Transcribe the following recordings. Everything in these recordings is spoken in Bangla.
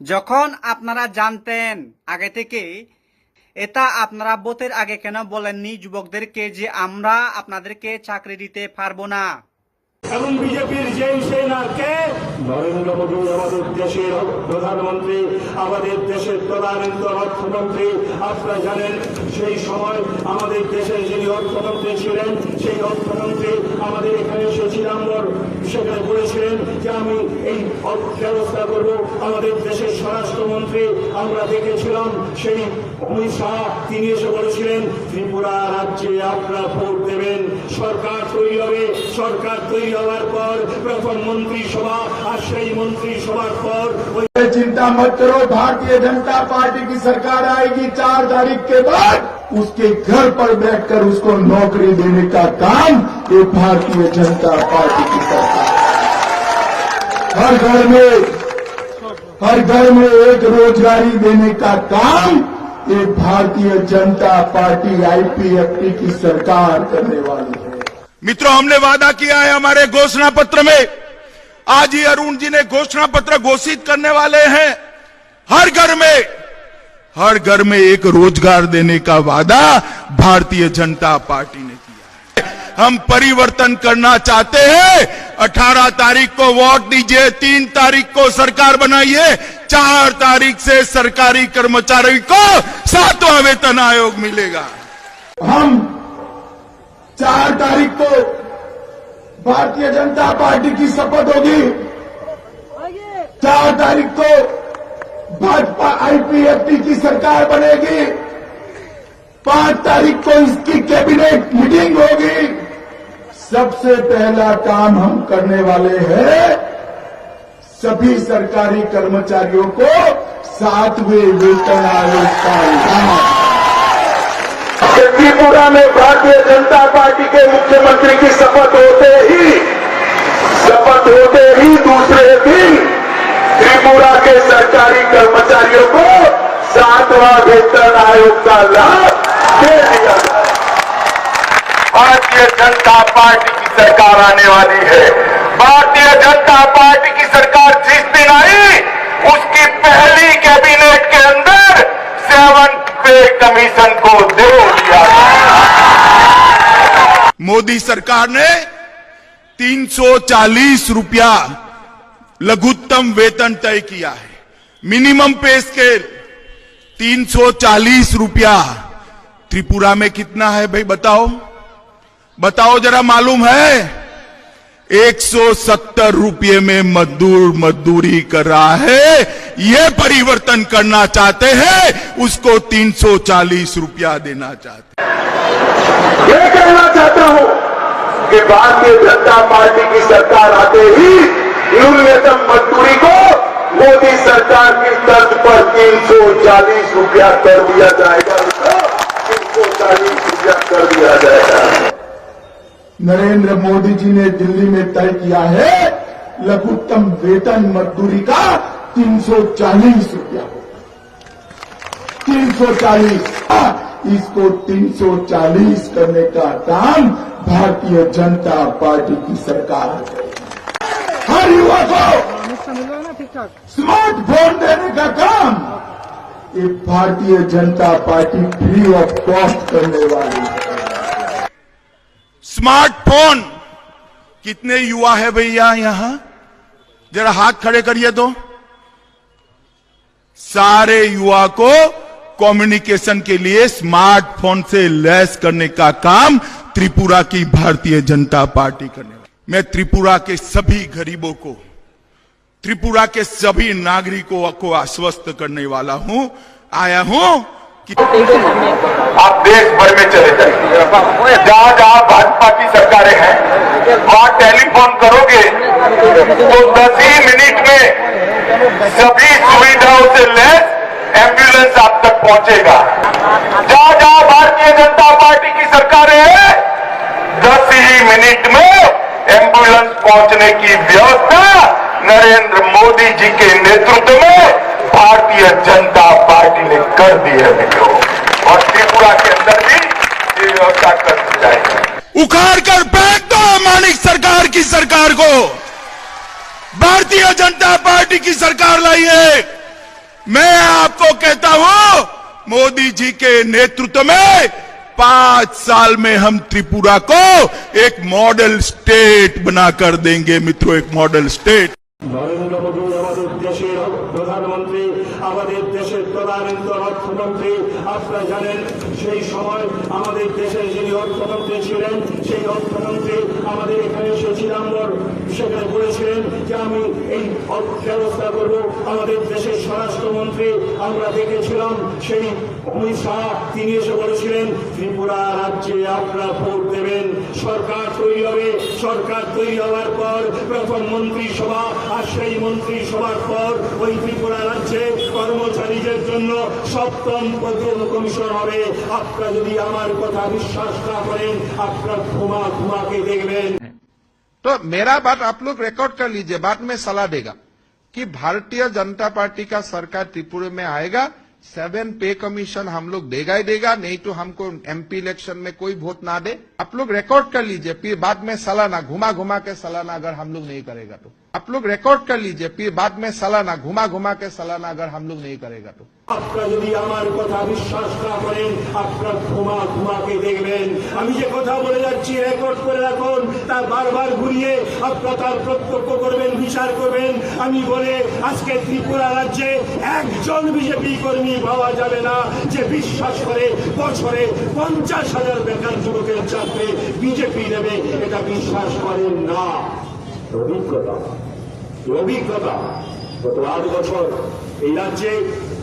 যখন আপনারা জানতেন আগে থেকে এটা আপনারা বোতের আগে কেন বলেননি যুবকদেরকে যে আমরা আপনাদেরকে চাকরি দিতে পারব না? বিজেপির নরেন্দ্র মোদী আমাদের দেশের প্রধানমন্ত্রী, আমাদের দেশের তদানীন্ত অর্থমন্ত্রী, আপনারা জানেন, সেই সময় আমাদের দেশের যিনি অর্থমন্ত্রী ছিলেন, সেই অর্থমন্ত্রী আমাদের এখানে এসেছিলাম সেখানে বলেছিলেন যে আমি এই ব্যবস্থা করব। আমাদের দেশের স্বরাষ্ট্রমন্ত্রী আমরা দেখেছিলাম, সেই অমিত শাহ, তিনি এসে বলেছিলেন, ত্রিপুরা রাজ্যে আপনারা ভোট দেবেন। সরকার তৈরি হবে। সরকার তৈরি হওয়ার পর প্রথম মন্ত্রিসভা আর সেই মন্ত্রিসভার পর ওই चिंता मत करो भारतीय जनता पार्टी की सरकार आएगी चार तारीख के बाद उसके घर पर बैठकर उसको नौकरी देने का काम ये भारतीय जनता पार्टी की सरकार हर घर में हर घर में एक रोजगारी देने का काम ये भारतीय जनता पार्टी आईपीएफटी की सरकार करने वाली है मित्रों हमने वादा किया है हमारे घोषणा पत्र में आज ही अरुण जी ने घोषणा पत्र घोषित करने वाले हैं। हर घर में, हर घर में एक रोज़गार देने का वादा भारतीय जनता पार्टी ने किया है। हम परिवर्तन करना चाहते हैं। 18 तारीख को वोट दीजिए, तीन तारीख को सरकार बनाइए, चार तारीख से सरकारी कर्मचारी को सातवां वेतन आयोग मिलेगा। हम चार तारीख को भारतीय जनता पार्टी की शपथ होगी। चार तारीख को भाजपा आईपीएफटी की सरकार बनेगी। पाँच तारीख को इसकी कैबिनेट मीटिंग होगी। सबसे पहला काम हम करने वाले हैं सभी सरकारी कर्मचारियों को सातवें वेतन आयोग का त्रिपुरा में भारतीय जनता पार्टी के मुख्यमंत्री की शपथ होते ही, शपथ होते ही दूसरे दिन त्रिपुरा के सरकारी कर्मचारियों को सातवां वेतन आयोग का लाभ दे दिया भारतीय जनता पार्टी की सरकार आने वाली है। भारतीय जनता पार्टी की सरकार जिस दिन आई, उसकी पहली कैबिनेट के अंदर सेवन पे कमीशन को दे दिया मोदी सरकार ने 340 रुपया लघुत्तम वेतन तय किया है। मिनिमम पे स्केल 340 रुपया। त्रिपुरा में कितना है भाई बताओ? बताओ जरा मालूम है? 170 रुपये में मजदूर मजदूरी कर रहा है। ये परिवर्तन करना चाहते हैं, उसको 340 रुपया देना चाहते हैं। ये कहना चाहता हूँ कि भारतीय जनता पार्टी की सरकार आते ही न्यूनतम मजदूरी को मोदी सरकार की तर्ज पर तीन सौ चालीस रुपया कर दिया जाएगा। तीन सौ चालीस रुपया कर दिया जाएगा। नरेंद्र मोदी जी ने दिल्ली में तय किया है, लघुत्तम वेतन मजदूरी का तीन सौ चालीस रुपया होगा। तीन सौ चालीस। इसको तीन सौ चालीस करने का काम भारतीय जनता पार्टी की सरकार हर युवा को स्मार्टफ़ोन देने का काम ये Bharatiya Janata party free of cost करने वाली है। स्मार्टफ़ोन कितने युवा है भैया यहाँ? जरा हाथ खड़े करिए तो। सारे युवा को कम्युनिकेशन के लिए स्मार्टफ़ोन से लैस करने का काम त्रिपुरा की भारतीय जनता पार्टी करने मैं त्रिपुरा के सभी गरीबों को, त्रिपुरा के सभी नागरिकों को आश्वस्त करने वाला हूँ, आया हूँ कि आप देश भर में चले जाइए। जहाँ जहाँ भाजपा की सरकारें हैं, वहाँ टेलीफोन करोगे तो दस ही मिनट में सभी सुविधाओं से लैस एंबुलेंस आप तक पहुंचेगा। जहाँ जहाँ भारतीय जनता पार्टी की सरकारें हैं, दस ही मिनट में एंबुलेंस पहुँचने की व्यवस्था नरेंद्र मोदी जी के नेतृत्व में भारतीय जनता पार्टी ने कर दी है, मित्रों। और त्रिपुरा के अंदर भी ये व्यवस्था कर दी जाएगी। उखाड़ कर फेंक दो मानिक सरकार की सरकार को। भारतीय जनता पार्टी की सरकार लाई है। मैं आपको कहता हूं मोदी जी के नेतृत्व में पांच साल में हम त्रिपुरा को एक मॉडल स्टेट बनाकर देंगे मित्रों एक मॉडल स्टेट নরেন্দ্র মোদী আমাদের দেশের প্রধানমন্ত্রী আমাদের দেশের তদানীন্তন অর্থমন্ত্রী আপনারা জানেন সেই সময় আমাদের দেশের যিনি অর্থমন্ত্রী ছিলেন সেই অর্থমন্ত্রী আমাদের এখানে এসেছিলাম সেখানে যে আমি এই ব্যবস্থা করব, আমাদের দেশের স্বরাষ্ট্রমন্ত্রী আমরা দেখেছিলাম, সেই অমিত শাহ, তিনি এসে বলেছিলেন, ত্রিপুরা রাজ্যে আপনারা ভোট দেবেন। সরকার তৈরি হবে। সরকার তৈরি হওয়ার পর প্রথম মন্ত্রিসভা, আর সেই মন্ত্রিসভার পর ওই ত্রিপুরা রাজ্যে কর্মচারীদের জন্য সপ্তম পদের কমিশন হবে। আপনারা যদি আমার কথা বিশ্বাস না করেন, আপনারা ঘুমা ঘুমাকে দেখবেন। तो मेरा बात आप लोग रिकॉर्ड कर लीजिए, बाद में सलाह देगा कि भारतीय जनता पार्टी का सरकार त्रिपुरा में आएगा सेवन पे कमीशन हम लोग देगा ही देगा, नहीं तो हमको एमपी इलेक्शन में कोई वोट ना दे। आप लोग रिकॉर्ड कर लीजिए, फिर बाद में सालाना घुमा घुमा के सालाना अगर हम लोग नहीं करेगा तो। आप लोग रिकॉर्ड कर लीजिए, फिर बाद में सालाना घुमा घुमा के सालाना अगर हम लोग नहीं करेगा तो। আপনারা যদি আমার কথা বিশ্বাস না করেন আপনার ঘুমা ঘুমাকে দেখবেন। আমি যে কথা বলে যাচ্ছি রেকর্ড করে রাখুন তা বারবার ঘুরিয়ে আপনারা তার প্রত্যক্ষ করবেন বিচার করবেন। আমি বলে আজকে ত্রিপুরা রাজ্যে একজন বিজেপি কর্মী পাওয়া যাবে না যে বিশ্বাস করে বছরে পঞ্চাশ হাজার বেকার যুবকের চাকরি বিজেপি দেবে এটা বিশ্বাস করেন না। অভিজ্ঞতা। অভিজ্ঞতা। গত আট বছর এই রাজ্যে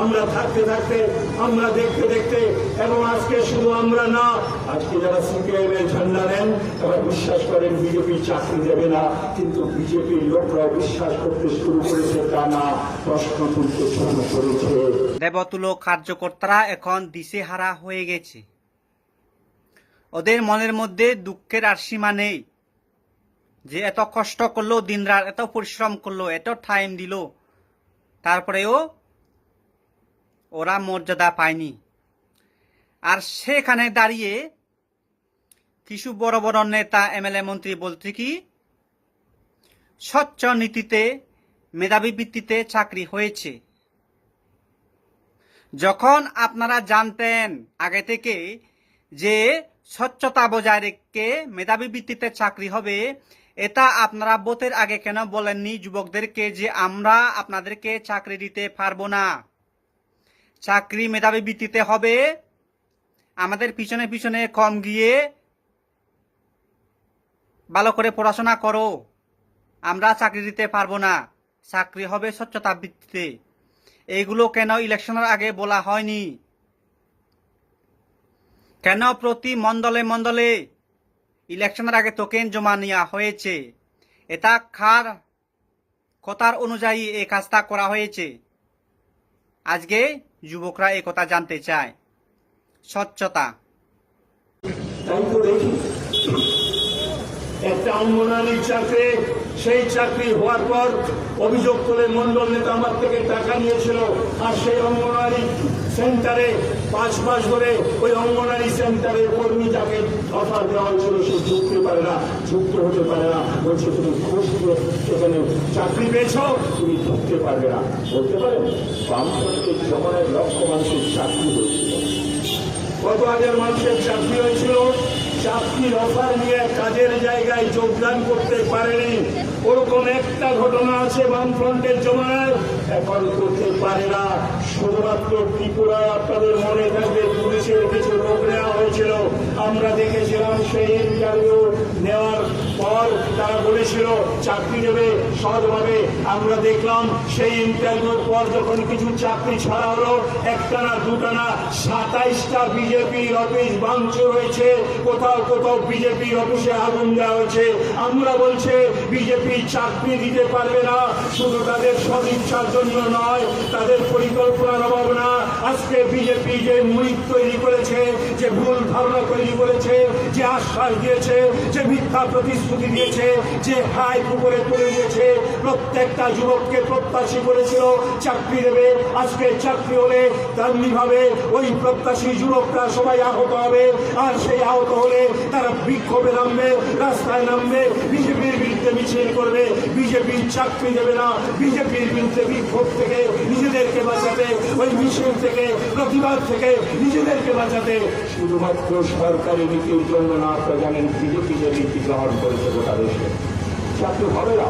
আমরা থাকতে থাকতে, আমরা দেখতে দেখতে, এবং আজকে শুধু আমরা না, আজকে যারা সিপিআইএম এর ঝান্ডা নেন, তারা বিশ্বাস করেন বিজেপি চাকরি দেবে না, কিন্তু বিজেপির লোকরা বিশ্বাস করতে শুরু করেছে, তা না, প্রশ্ন তুলতে শুরু করেছে। দেবতুলো কার্যকর্তারা এখন দিশেহারা হয়ে গেছে। ওদের মনের মধ্যে দুঃখের আর সীমা নেই। যে এত কষ্ট করল, দিনরাত এত পরিশ্রম করল, এত টাইম দিল, তারপরেও ওরা মর্যাদা পায়নি। আর সেখানে দাঁড়িয়ে কিছু বড় বড় নেতা, এমএলএ, মন্ত্রী বলতে কি, স্বচ্ছ নীতিতে, মেধাবী ভিত্তিতে চাকরি হয়েছে। যখন আপনারা জানতেন আগে থেকে যে স্বচ্ছতা বজায় রেখে মেধাবী ভিত্তিতে চাকরি হবে, এটা আপনারা বোতের আগে কেন বলেননি যুবকদেরকে যে আমরা আপনাদেরকে চাকরি দিতে পারব না? চাকরি মেধাবী বৃত্তিতে হবে। আমাদের পিছনে পিছনে কম গিয়ে ভালো করে পড়াশোনা করো। আমরা চাকরি দিতে পারব না। চাকরি হবে স্বচ্ছতা ভিত্তিতে। এইগুলো কেন ইলেকশনের আগে বলা হয়নি? কেন প্রতি মণ্ডলে মণ্ডলে ইলেকশনের আগে টোকেন জমা নেওয়া হয়েছে? এটা খার কথার অনুযায়ী এই কাজটা করা হয়েছে? আজকে যুবকরা একথা কথা জানতে চায়। স্বচ্ছতা। একটা অঙ্গনারী চাকরি সেই চাকরি হওয়ার পর অভিযোগ তুলে মন্ডল নেতা আমার থেকে টাকা নিয়েছিল। আর সেই অঙ্গনারী সেন্টারে পাঁচ মাস ধরে ওই অঙ্গনারী সেন্টারের কর্মী যাকে অফার দেওয়া হয়েছিল। সে ঢুকতে পারে না যুক্ত হতে পারে না। বলছে, তুমি দিয়ে সেখানে চাকরি পেয়েছ, তুমি ঢুকতে পারবে না। বলতে পারেন বামফ্রন্টের জমানের লক্ষ মানুষের চাকরি হয়েছিল। কত হাজার মানুষের চাকরি হয়েছিল? চাকরির অফার নিয়ে কাজের জায়গায় যোগদান করতে পারেনি। ওরকম একটা ঘটনা আছে বামফ্রন্টের জমানায় এখন করতে পারে না। শুধুমাত্র ত্রিপুরায় আপনাদের মনে থাকবে, পুলিশের কিছু লোক নেওয়া হয়েছিল। আমরা দেখেছিলাম সেই ইন্টারভিউ নেওয়ার পর তারা বলেছিল, চাকরি দেবে সৎভাবে। আমরা দেখলাম সেই ইন্টারভিউর পর যখন কিছু চাকরি ছাড়া হলো একটা না দুটা না সাতাইশটা বিজেপির অফিস ভাঙচুর হয়েছে। কোথাও কোথাও বিজেপির অফিসে আগুন দেওয়া হয়েছে। আমরা বলছে বিজেপি চাকরি দিতে পারবে না। শুধু তাদের সদিচ্ছার জন্য নয়, তাদের পরিকল্পনার অভাব না। আজকে বিজেপি যে মুড়ি তৈরি করেছে যে ভুল ধারণা তৈরি করেছে যে আশ্বাস দিয়েছে, যে মিথ্যা প্রতিশ্রুতি দিয়েছে, যে হাই পুকুরে তুলে দিয়েছে, প্রত্যেকটা যুবককে প্রত্যাশী করেছিল, চাকরি দেবে, আজকে চাকরি হলে তেমনিভাবে ওই প্রত্যাশী যুবকরা সবাই আহত হবে, আর সেই আহত হলে তারা বিক্ষোভে নামবে, রাস্তায় নামবে, বিজেপির বিরুদ্ধে মিছিল করবে বিজেপির চাকরি দেবে না। বিজেপির বিরুদ্ধে বিক্ষোভ থেকে নিজেদেরকে বাঁচাতে, ওই মিছিল থেকে, প্রতিবাদ থেকে নিজেদেরকে বাঁচাতে। শুধুমাত্র সরকারি নীতির জন্য না আপনারা জানেন বিজেপি যে নীতি গ্রহণ করেছে গোটা দেশে। চাকরি হবে না।